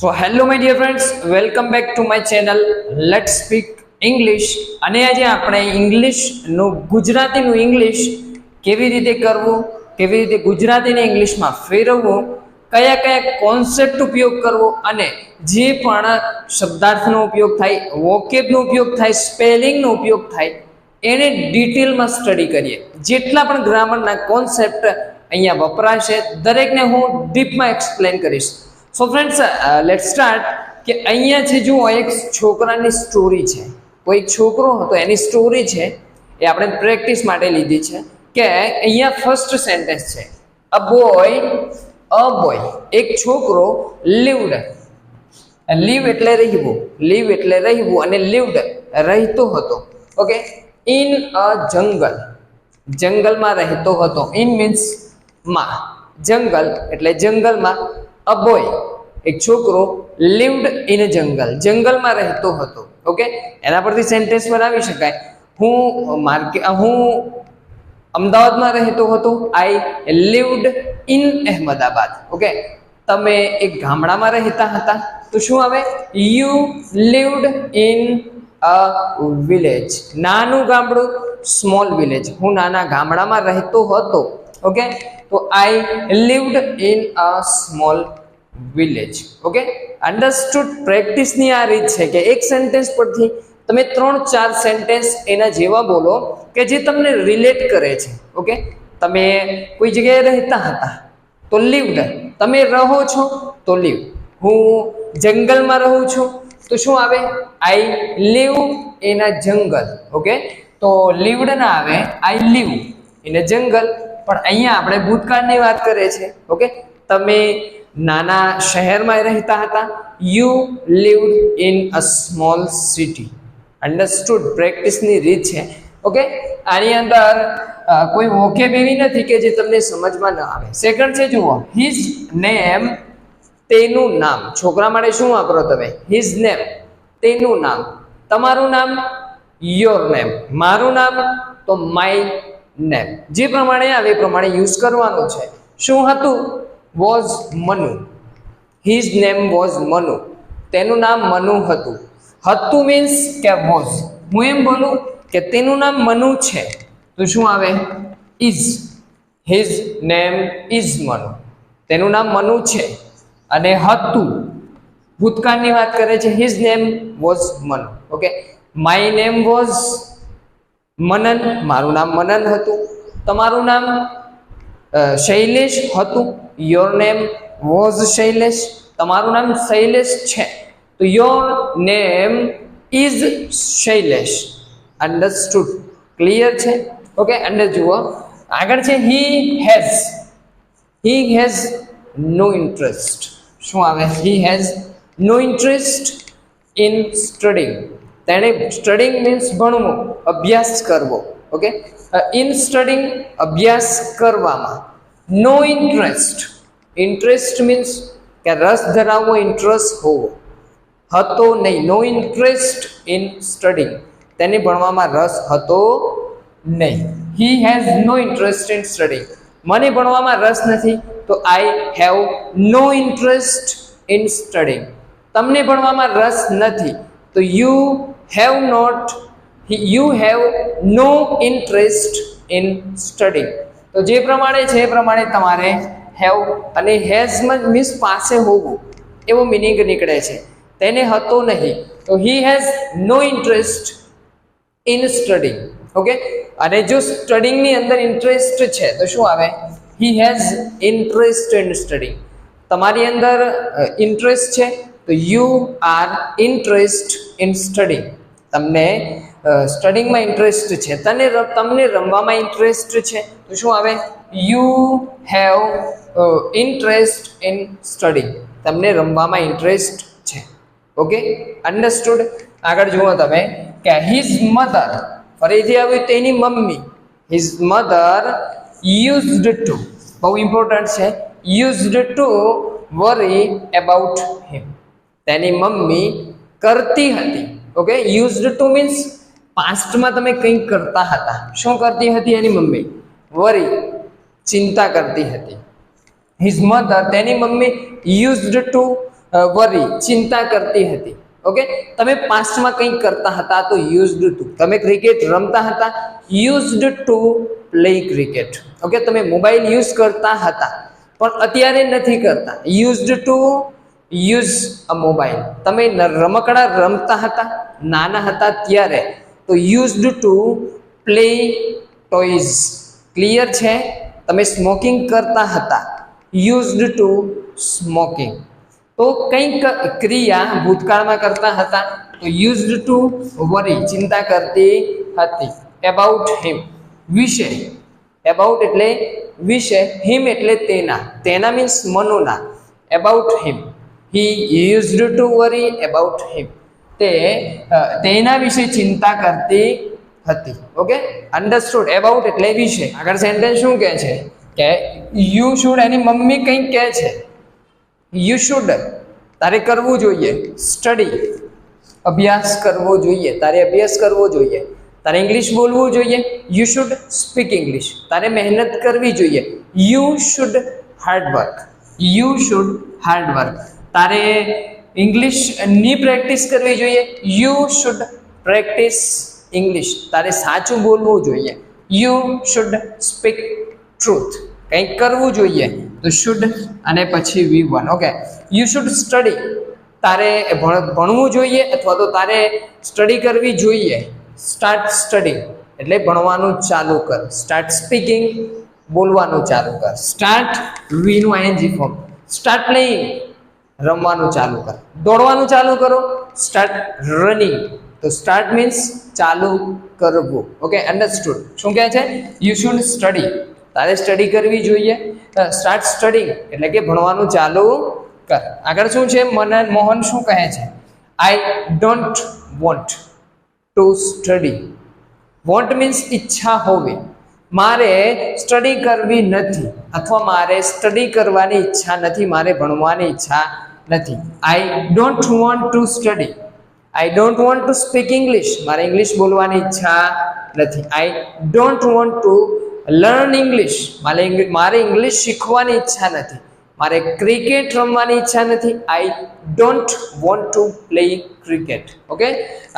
So hello my dear friends welcome back to my channel let speak English અને આજે આપણે ઇંગ્લિશનું ગુજરાતીનું English કેવી રીતે કરવું, કેવી રીતે ગુજરાતીને ઇંગ્લિશમાં ફેરવવું, કયા કયા કોન્સેપ્ટ ઉપયોગ કરવો અને જે પણ શબ્દાર્થનો ઉપયોગ થાય વોકેબનો ઉપયોગ થાય સ્પેલિંગનો ઉપયોગ થાય, એને ડિટેલમાં સ્ટડી કરીએ. જેટલા પણ ગ્રામરના કોન્સેપ્ટ અહીંયા વપરાશે, દરેકને હું ડીપમાં એક્સપ્લેન કરીશ. સો ફ્રેન્ડ્સ લેટ સ્ટાર્ટ કે અહીંયા છે જુઓ એક છોકરાની સ્ટોરી છે. કોઈ છોકરો હતો, એની સ્ટોરી છે, એ આપણે પ્રેક્ટિસ માટે લીધી છે કે અહીંયા ફર્સ્ટ સેન્ટેન્સ છે. અ બોય અ બોય એક છોકરો લીવડ લીવ એટલે રહેવું લીવ એટલે રહેવું અને લીવડ રહેતો હતો. ઓકે ઇન અ જંગલ જંગલમાં રહેતો હતો. ઇન મીન્સમાં. જંગલ એટલે જંગલમાં અ બોય એક છોકરો લિવડ ઇન જંગલ, જંગલમાં રહેતો હતો, ઓકે? એના પરથી સેન્ટેન્સ બનાવી શકાય. હું માર્કે, હું અમદાવાદમાં રહેતો હતો I lived in Ahmedabad, okay? તમે એક ગામડામાં રહેતા હતા, તો શું આવે? You lived in a village નાનું ગામડું સ્મોલ વિલેજ હું નાના ગામડામાં રહેતો હતો, ઓકે? તો I lived in a small village okay understood પ્રેક્ટિસની આ રીત છે કે એક સેન્ટેન્સ પરથી તમે ત્રણ ચાર સેન્ટેન્સ એના જેવા બોલો કે જે તમને રિલેટ કરે છે ઓકે તમે કોઈ જગ્યાએ રહેતા હતા તો લીવડ તમે રહો છો તો લીવ હું જંગલમાં રહું છું તો શું આવે? આઈ લીવ અ જંગલ ઓકે તો લીવડ ના આવે આઈ લીવ અ જંગલ પણ અહીંયા આપણે ભૂતકાળની વાત કરીએ છીએ, ઓકે? તમે નાના શહેરમાં રહેતા હતા. You live in a small city understood પ્રેક્ટિસની રીત છે. ઓકે? આની અંદર કોઈ વોકેબ એવી નથી કે જે તમને સમજમાં ન આવે. સેકન્ડ છે, જુઓ. હિઝ નેમ તેનું નામ. છોકરા માટે શું વાપરો તમે? હિઝ નેમ તેનું નામ. તમારું નામ? યોર નેમ મારું નામ? તો માય નેમ જે પ્રમાણે આવે એ પ્રમાણે યુઝ કરવાનું છે. શું હતું? Was Manu his name was Manu તેનું નામ મનુ હતું. હતું મીન્સ કે વોઝ હું એમ બોલું કે તેનું નામ મનુ છે. તો શું આવે? Is his name is Manu તેનું નામ મનુ છે. અને હતું. ભૂતકાળની વાત કરે છે. His name was Manu okay my name was Manan, મારું નામ મનન હતું. તમારું નામ શૈલેષ હતું. Your name was Shailesh. તમારું નામ શૈલેષ છે. તો your name is Shailesh. Understood clear છે? ઓકે અંડર જુઓ. આગળ છે he has he has no interest શું આવે? He has no interest in studying તેણે સ્ટડિંગ મીન્સ ભણવું, અભ્યાસ કરવો ઓકે ઇન સ્ટડિંગ અભ્યાસ કરવામાં નો ઇન્ટરેસ્ટ ઇન્ટરેસ્ટ મીન્સ કે રસ ધરાવવો ઇન્ટરેસ્ટ હોવો. હતો નહીં નો ઇન્ટરેસ્ટ ઇન સ્ટડિંગ તેને ભણવામાં રસ હતો નહીં. He has no interest in studying મને ભણવામાં રસ નથી, તો I have no interest in studying તમને ભણવામાં રસ નથી, તો you have not you have no interest in studying તો જે પ્રમાણે છે, એ પ્રમાણે તમારે હેવ અને હેઝ મીન્સ પાસે હોવું, એવો મિનિંગ નીકળે છે. તેને હતો નહીં. તો he has no interest in study okay અને જો સ્ટડિંગની અંદર ઇન્ટરેસ્ટ છે, તો શું આવે? He has interest in study તમારી અંદર ઇન્ટરેસ્ટ છે તો you are interest in study તમને સ્ટડિંગમાં ઇન્ટરેસ્ટ છે. તને તમને રમવામાં ઇન્ટરેસ્ટ છે. તો શું આવે? You have interest in study તમને રમવામાં ઇન્ટરેસ્ટ છે. ઓકે અન્ડરસ્ટુડ આગળ જુઓ તમે કે હિઝ મધર ફરીથી આવ્યું તેની mummy. His mother used to બહુ ઇમ્પોર્ટન્ટ છે. Used to worry about him તેની મમ્મી કરતી હતી. ઓકે યુઝડ ટુ મીન્સ પાસ્ટમાં તમે કંઈક કરતા હતા. શું કરતી હતી એની મમ્મી? વરી ચિંતા કરતી હતી. હિઝ મધર તેની મમ્મી યુઝડ ટુ વરી ચિંતા કરતી હતી. ઓકે તમે પાસ્ટમાં કંઈક કરતા હતા તો યુઝડ ટુ તમે ક્રિકેટ રમતા હતા used to play cricket okay તમે મોબાઈલ યુઝ કરતા હતા, પણ અત્યારે નથી કરતા. Used to use a mobile. તમે રમકડા રમતા હતા, નાના હતા ત્યારે, તો used to play toys clear છે? તમે સ્મોકિંગ કરતા હતા, યુઝડ ટુ સ્મોકિંગ. તો કંઈક ક્રિયા ભૂતકાળમાં કરતા હતા, તો યુઝડ ટુ વરી, ચિંતા કરતી હતી. એબાઉટ હિમ વિશે એબાઉટ એટલે વિશે હિમ એટલે તેના. તેના means મનુના. About him he used to worry about him તે તેના વિશે ચિંતા કરતી હતી. ઓકે અન્ડરસ્ટુડ એબાઉટ એટલે વિશે. આગળ સેન્ટેન્સ શું કહે છે? કે યુ શુડ એની મમ્મી કંઈક કહે છે. યુ શુડ તારે કરવું જોઈએ. સ્ટડી અભ્યાસ કરવો જોઈએ. તારે અભ્યાસ કરવો જોઈએ. તારે ઇંગ્લિશ બોલવું જોઈએ. યુ શુડ સ્પીક ઇંગ્લિશ તારે મહેનત કરવી જોઈએ. You should hard work you should hard work તારે ઇંગ્લિશની પ્રેક્ટિસ કરવી જોઈએ? યુ શુડ પ્રેક્ટિસ ઇંગ્લિશ તારે સાચું બોલવું જોઈએ. યુ શુડ સ્પીક ટ્રુથ કંઈક કરવું જોઈએ. તો શુડ અને પછી V one okay you should study તારે ભણ, ભણવું જોઈએ અથવા તો તારે સ્ટડી કરવી જોઈએ? સ્ટાર્ટ સ્ટડી એટલે ભણવાનું ચાલુ કર. સ્ટાર્ટ સ્પીકિંગ બોલવાનું ચાલુ કર. સ્ટાર્ટ વીનું આઈએનજી ફોર્મ સ્ટાર્ટ પ્લેઇંગ રમવાનું ચાલુ કર. દોડવાનું ચાલુ કરો સ્ટાર્ટ રનિંગ તો સ્ટાર્ટ મીન્સ ચાલુ કરવું. ઓકે અન્ડરસ્ટુડ શું કહે છે? યુ શુડ સ્ટડી તારે સ્ટડી કરવી જોઈએ. સ્ટાર્ટ સ્ટડી એટલે કે ભણવાનું ચાલુ કર. આગળ શું છે? મનન મોહન શું કહે છે? I don't want to study want means ઈચ્છા હોવી. મારે સ્ટડી કરવી નથી. અથવા મારે સ્ટડી કરવાની ઈચ્છા નથી. મારે ભણવાની ઈચ્છા નથી. I don't want to study I don't want to speak English મારે ઇંગ્લિશ બોલવાની ઈચ્છા નથી. I don't want to learn English મારે મારે ઇંગ્લિશ શીખવાની ઈચ્છા નથી. મારે ક્રિકેટ રમવાની ઈચ્છા નથી. I don't want to play cricket okay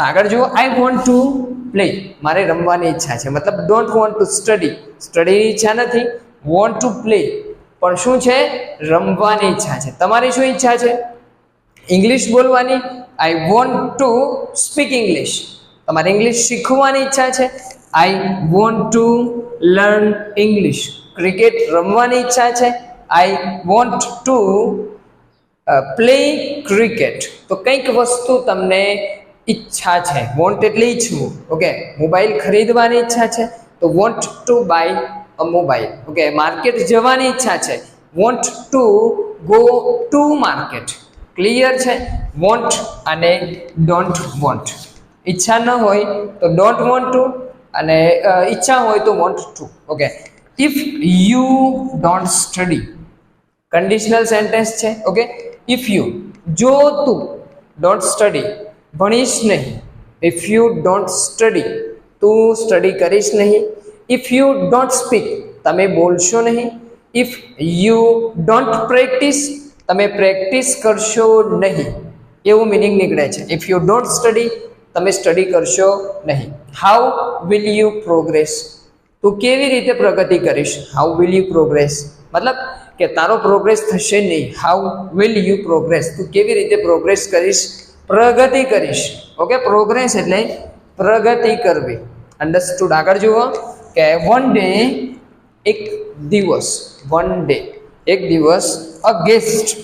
આગળ જુઓ. આઈ વોન્ટ ટુ પ્લે મારે રમવાની ઈચ્છા છે. મતલબ ડોન્ટ વોન્ટ ટુ સ્ટડી સ્ટડીની ઈચ્છા નથી. વોન્ટ ટુ પ્લે પણ શું છે? રમવાની ઈચ્છા છે. તમારી શું ઈચ્છા છે? ઇંગ્લિશ બોલવાની? I want to speak English તમારે ઇંગ્લિશ શીખવાની ઈચ્છા છે? I want to learn English cricket રમવાની ઈચ્છા છે? I want to play cricket તો કંઈક વસ્તુ તમને ઈચ્છા છે. વોન્ટ એટલે ઈચ્છવું. ઓકે મોબાઈલ ખરીદવાની ઈચ્છા છે? તો want to buy a mobile okay market જવાની ઈચ્છા છે. Want to go to market clear છે? વોન્ટ અને ડોન્ટ વોન્ટ ઈચ્છા ન હોય તો ડોન્ટ વોન્ટ ટુ અને ઈચ્છા હોય તો want to okay if you don't study conditional sentence છે? ઓકે ઇફ યુ જો તું ડોન્ટ સ્ટડી ભણીશ નહીં. ઇફ યુ ડોન્ટ સ્ટડી તું સ્ટડી કરીશ નહીં. ઇફ યુ ડોન્ટ સ્પીક તમે બોલશો નહીં. ઇફ યુ ડોન્ટ પ્રેક્ટિસ તમે પ્રેક્ટિસ કરશો નહીં. એવું મિનિંગ નીકળે છે. ઇફ યુ ડોન્ટ સ્ટડી તમે સ્ટડી કરશો નહીં. હાઉ વિલ યુ પ્રોગ્રેસ તું કેવી રીતે પ્રગતિ કરીશ? હાઉ વિલ યુ પ્રોગ્રેસ મતલબ કે તારો પ્રોગ્રેસ થશે નહીં. હાઉ વિલ યુ પ્રોગ્રેસ તું કેવી રીતે પ્રોગ્રેસ કરીશ? પ્રગતિ કરીશ. ઓકે પ્રોગ્રેસ એટલે પ્રગતિ કરવી. અન્ડરસ્ટુડ આગળ જુઓ. કે વન ડે એક દિવસ. વન ડે એક દિવસ અ ગેસ્ટ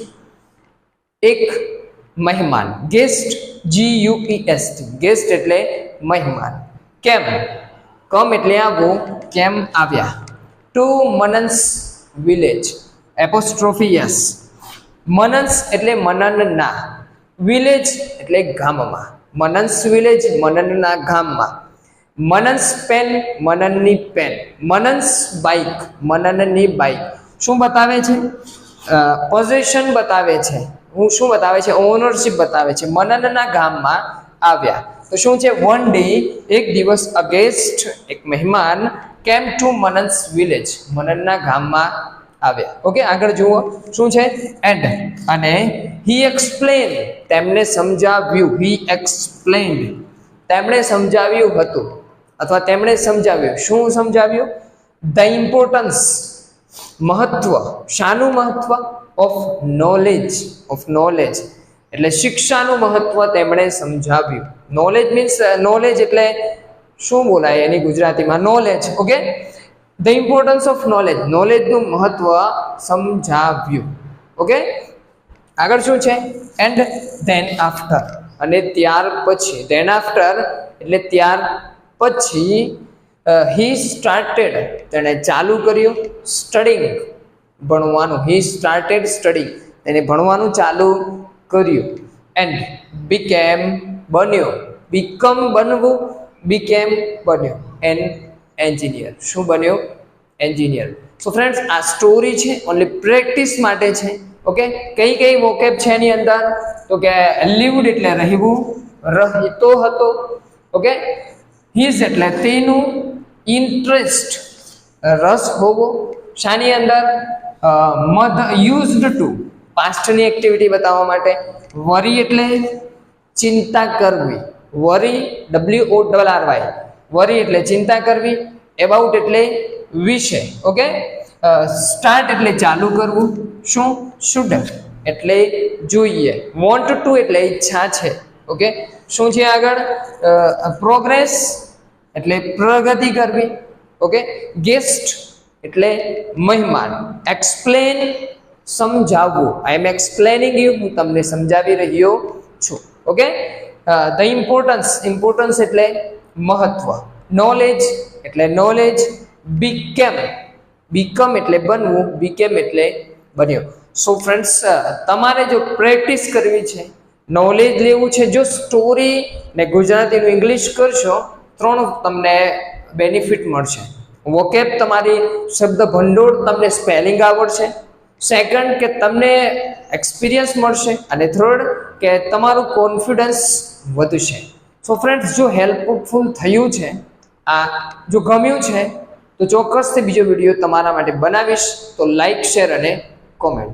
એક મહેમાન. Guest G U P S guest એટલે મહેમાન. કેમ? કમ એટલે આવું, કેમ આવ્યા? To Manan's village apostrophe yes Manan's એટલે મનનના. વિલેજ એટલે ગામમાં. મનન્સ વિલેજ મનનના ગામમાં. મનન્સ પેન, મનનની પેન. મનન્સ બાઇક, મનનની બાઇક. શું બતાવે છે? પોઝિશન બતાવે છે. હું શું બતાવે છે? ઓનરશિપ બતાવે છે. મનનના ગામમાં આવ્યા. તો શું છે? વન ડે એક દિવસ અગેસ્ટ એક મહેમાન કેમ ટુ મનન્સ વિલેજ મનનના ગામમાં આવ્યા. ઓકે આગળ જુઓ. શું છે? એન્ડ અને હી એક્સપ્લેન તેમણે સમજાવ્યું. હી એક્સપ્લેન્ડ તેમણે સમજાવ્યું હતું. અથવા તેમણે સમજાવ્યું. શું સમજાવ્યું? ધ ઇમ્પોર્ટન્સ મહત્વ. શાનું મહત્વ? ઓફ નોલેજ ઓફ નોલેજ એટલે શિક્ષાનું મહત્વ તેમણે સમજાવ્યું. નોલેજ મીન્સ નોલેજ એટલે શું બોલાય એની ગુજરાતીમાં? Knowledge okay the importance of knowledge નોલેજનું મહત્વ સમજાવ્યું. ઓકે આગળ શું છે? એન્ડ ધેન આફ્ટર અને ત્યાર પછી. ધેન આફ્ટર એટલે ત્યાર પછી હી સ્ટાર્ટેડ તેણે ચાલુ કર્યું સ્ટડિંગ ભણવાનું. હી સ્ટાર્ટેડ સ્ટડિંગ તેને ભણવાનું ચાલુ કર્યું. એન્ડ બીકેમ બન્યો. બીકમ બનવું બીકેમ બન્યો. એન એન્જિનિયર શું બન્યો? એન્જિનિયર સો ફ્રેન્ડ્સ આ સ્ટોરી છે ઓનલી પ્રેક્ટિસ માટે છે. ઓકે કઈ કઈ વોકેબ છે એની અંદર? તો કે લીવડ એટલે રહેવું, રહેતો હતો. ઓકે હિઝ એટલે તેનું ઇન્ટરેસ્ટ રસ હોવો શાની અંદર મધ યુઝડ ટુ પાસ્ટની એક્ટિવિટી બતાવવા માટે, વરી એટલે ચિંતા કરવી. Worry W O double R Y worry એટલે ચિંતા કરવી એબાઉટ એટલે વિશે ઓકે સ્ટાર્ટ એટલે ચાલુ કરવું, શું? શુડ એટલે જોઈએ. વોન્ટ ટુ એટલે ઈચ્છા છે. ઓકે શું છે આગળ? પ્રોગ્રેસ એટલે પ્રગતિ કરવી. ઓકે ગેસ્ટ એટલે મહેમાન. એક્સપ્લેન સમજાવવું. આઈ એમ એક્સપ્લેનિંગ યુ હું તમને સમજાવી રહ્યો છું. ઓકે ધ ઇમ્પોર્ટન્સ ઇમ્પોર્ટન્સ એટલે મહત્વ. નોલેજ એટલે નોલેજ બીકેમ બીકમ એટલે બનવું. બીકેમ એટલે બન્યો. સો ફ્રેન્ડ્સ તમારે જો પ્રેક્ટિસ કરવી છે નોલેજ લેવું છે, જો સ્ટોરી ને ગુજરાતીનું ઇંગ્લિશ કરશો, ત્રણ તમને બેનિફિટ મળશે. વોકેબ તમારી શબ્દ ભંડોળ તમને સ્પેલિંગ આવડશે. સેકન્ડ કે તમને એક્સપિરિયન્સ મળશે અને થર્ડ કે તમારું કોન્ફિડન્સ વધશે. સો ફ્રેન્ડ્સ જો હેલ્પફુલ થયું છે, આ જો ગમ્યું છે, તો ચોક્કસથી બીજો વીડિયો તમારા માટે બનાવીશ. તો લાઈક શેર અને કોમેન્ટ